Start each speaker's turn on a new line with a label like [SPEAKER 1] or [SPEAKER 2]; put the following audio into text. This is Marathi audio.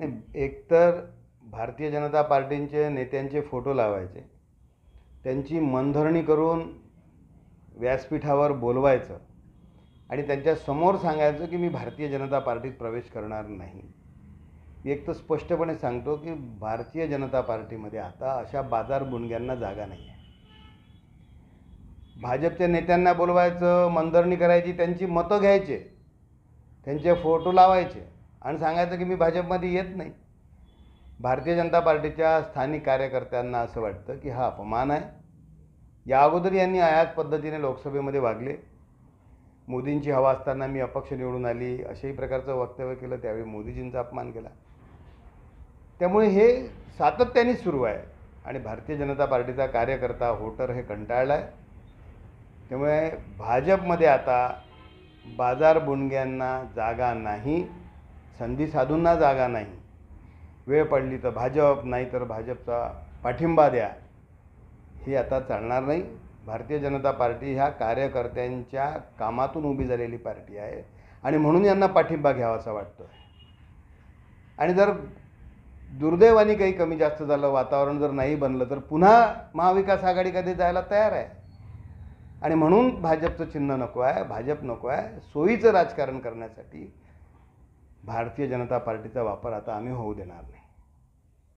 [SPEAKER 1] नाही एकतर भारतीय जनता पार्टींचे नेत्यांचे फोटो लावायचे त्यांची मनधरणी करून व्यासपीठावर बोलवायचं आणि त्यांच्यासमोर सांगायचं की मी भारतीय जनता पार्टीत प्रवेश करणार नाही. मी एक तर स्पष्टपणे सांगतो की भारतीय जनता पार्टीमध्ये आता अशा बाजार बुणग्यांना जागा नाही आहे. भाजपच्या नेत्यांना बोलवायचं मनधरणी करायची त्यांची मतं घ्यायचे त्यांचे फोटो लावायचे. आणि सांगायचं की मी भाजपमध्ये येत नाही. भारतीय जनता पार्टीच्या स्थानिक कार्यकर्त्यांना असं वाटतं की हा अपमान आहे. या अगोदर यांनी याच पद्धतीने लोकसभेमध्ये वागले. मोदींची हवा असताना मी अपक्ष निवडून आली अशाही प्रकारचं वक्तव्य केलं त्यावेळी मोदीजींचा अपमान केला. त्यामुळे हे सातत्याने सुरू आहे आणि भारतीय जनता पार्टीचा कार्यकर्ता होटर हे कंटाळला आहे. त्यामुळे भाजपमध्ये आता बाजार बुणग्यांना जागा नाही. संधी साधूंना जागा नाही. वेळ पडली तर भाजप नाही तर भाजपचा पाठिंबा द्या. हे आता चालणार नाही. भारतीय जनता पार्टी ह्या कार्यकर्त्यांच्या कामातून उभी झालेली पार्टी आहे आणि म्हणून यांना पाठिंबा घ्यावासा वाटतो आहे आणि जर दुर्दैवाने काही कमी जास्त झालं वातावरण जर नाही बनलं तर पुन्हा महाविकास आघाडी कधी जायला तयार आहे? आणि म्हणून भाजपचं चिन्ह नको आहे भाजप नको आहे सोयीचं राजकारण करण्यासाठी भारतीय जनता पार्टीचा वापर आता आम्ही होऊ देणार नाही.